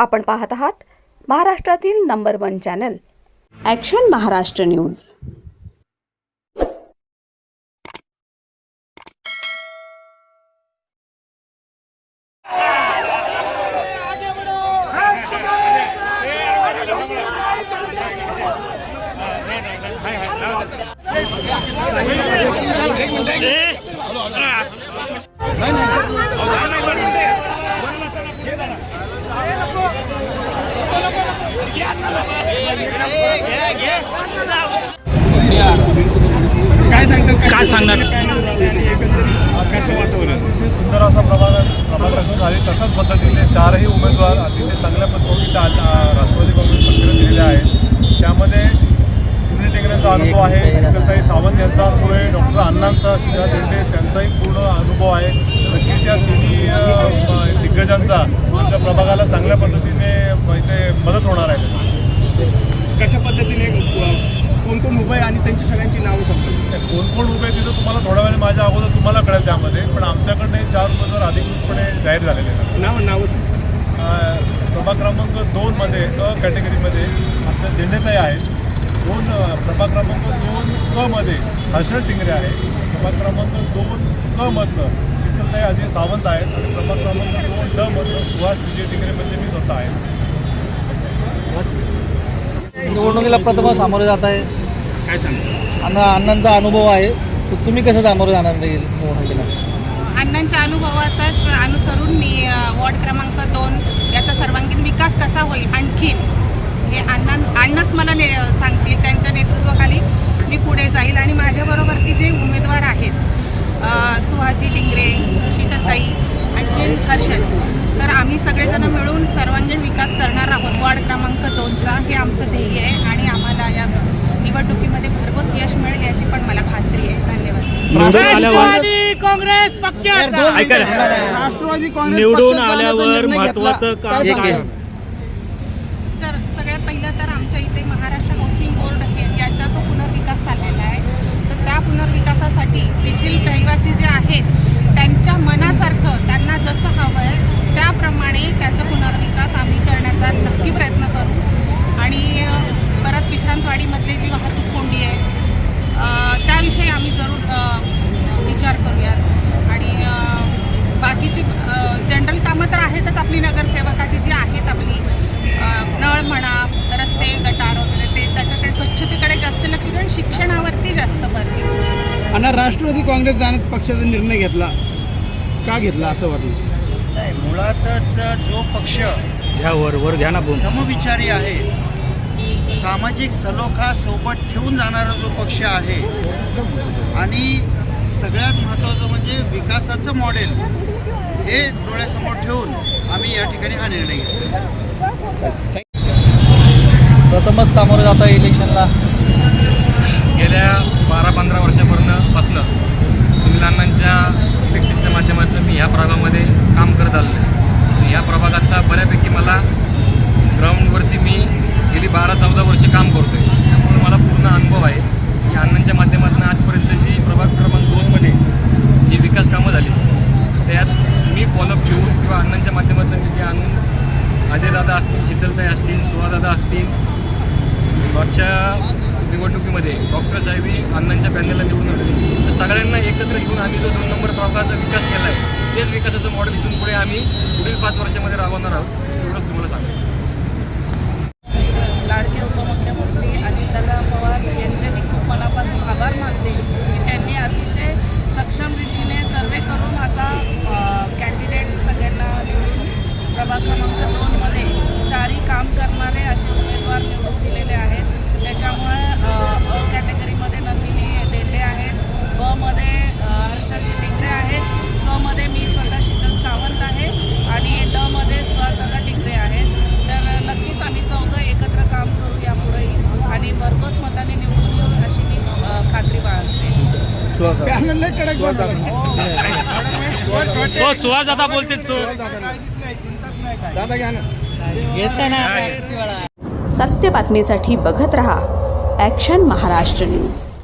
आपण पाहत आहात महाराष्ट्रातील number one channel action Maharashtra news काय सांगतात? काय सांगणार? कसं वातावरण? सुंदर असा प्रभाग प्रभाग रचून झाले. तशाच पद्धतीने चारही उमेदवार अतिशय चांगल्या पद्धतीने राष्ट्रवादी काँग्रेस पक्षाला दिलेले आहेत. त्यामध्ये सुनील टेंगरेंचा अनुभव आहे. शंकरताई सावंत यांचा अनुभव आहे. डॉक्टर अण्णांचा शिवा देंडे त्यांचाही पूर्ण अनुभव आहे. नक्कीच या तिन्ही दिग्गजांचा. आमच्या प्रभागाला चांगल्या पद्धतीने इथे मदत होणार आहे कशा पद्धतीने अ, कोण कोण उभं आहे आणि त्यांची सगळ्यांची नावं सांगतो कोण कोण उभे आहेत तिथं तुम्हाला थोड्या वेळ माझ्या अगोदर तुम्हाला कळेल त्यामध्ये पण आमच्याकडनं हे चार उमेदवार अधिकृतपणे जाहीर झालेले आहेत. नाव नावं प्रभाग क्रमांक दोनमध्ये अ कॅटेगरीमध्ये आमच्या झेंडेताई आहेत. दोन प्रभाग क्रमांक दोन क मध्ये हर्षल टिंगरे आहे. प्रभाग क्रमांक दोन क मधनं शीतलताई अजय सावंत आहेत. आणि प्रभाग क्रमांक दोन ड मधनं सुहास विजय टिंगरेमध्ये मी स्वतः आहे. निवडणुकीला प्रथम सामोरे जात आहे. काय सांग अण्णा अण्णांचा अनुभव आहे. तर तुम्ही कसं सामोरे जाणार नाही अण्णांच्या अनुभवाचाच अनुसरून मी वॉर्ड क्रमांक दोन याचा सर्वांगीण विकास कसा होईल आणखीन हे अण्णा अण्णाच मला ने सांगतील. त्यांच्या नेतृत्वाखाली मी पुढे जाईल आणि माझ्याबरोबरती जे उमेदवार आहेत सुहाजी डिंगरे शीतलताई आणखीन हर्षल तर आम्ही सगळेजण मिळून सर्वांगीण विकास करणार आहोत. वॉर्ड क्रमांक दोनचा हे आमचं ध्येय आहे आणि आम्हाला या निवडणुकीमध्ये भरघोस यश मिळेल याची पण मला खात्री आहे धन्यवाद ऐका ना. राष्ट्रवादी काँग्रेस निवडून आल्यावर. महत्वाचं काम काय? सर सगळ्यात पहिलं तर आमच्या इथे महाराष्ट्र हाऊसिंग बोर्ड हे याचा जो पुनर्विकास चाललेला आहे तर त्या पुनर्विकासासाठी तेथील रहिवासी जे आहेत त्यांच्या मनासारखं त्यांना जसं हवं आहे त्याप्रमाणे त्याचा पुनर्विकास आम्ही करण्याचा नक्की प्रयत्न करू आणि अ, परत विश्रांतवाडीमधली जी वाहतूक कोंडी आहे. अ, त्याविषयी आम्ही जरूर विचार करूयात. आणि बाकीची जनरल कामं तर आहेतच आपली नगरसेवकाची जी आहेत आपली. नळ म्हणा रस्ते गटार वगैरे ते त्याच्याकडे स्वच्छतेकडे जास्त लक्ष देऊन शिक्षणावरती जास्त भर देऊ आणि राष्ट्रवादी काँग्रेस जाण्यात पक्षाचा निर्णय घेतला. का घेतला असं वाटलं? नाही मुळातच जो पक्ष घ्या वर वर घ्या ना समविचारी आहे सामाजिक सलोखा सोबत ठेवून जाणारा जो पक्ष आहे आणि सगळ्यात महत्त्वाचं म्हणजे विकासाचं मॉडेल हे डोळ्यासमोर ठेवून आम्ही या ठिकाणी हा निर्णय घेतला प्रथमच सामोरे जात आहे इलेक्शनला. गेल्या बारा पंधरा वर्षापूर्वीपासनं सुनील अण्णांच्या इलेक्शनच्या माध्यमातून मी ह्या प्रभागामध्ये काम करत आलेलो आहे. आणि ह्या प्रभागाचा बऱ्यापैकी मला ग्राउंडवरती मी गेली बारा चौदा वर्ष काम करतो आहे त्यामुळे मला पूर्ण अनुभव आहे की अण्णांच्या माध्यमातून आजपर्यंतची प्रभाग क्रमांक दोनमध्ये जी विकास कामं झाली. त्यात मी फॉलोअप घेऊन किंवा अण्णांच्या माध्यमातून तिथे आणून अजयदादा असतील शीतलताई असतील सुहादादा असतील मागच्या निवडणुकीमध्ये डॉक्टर साहेबी अण्णांच्या पॅनलला निवडून आले. तर सगळ्यांना एकत्र घेऊन आम्ही जो दोन नंबर प्रभागाचा विकास केला आहे तेच विकासाचं मॉडेल इथून पुढे आम्ही पुढील पाच वर्षामध्ये राबवणार आहोत एवढंच तुम्हाला सांगतो. तो सुहास दादा बोलते दादा घ्या ना सत्य बातमीसाठी बढ़त रहा एक्शन महाराष्ट्र न्यूज़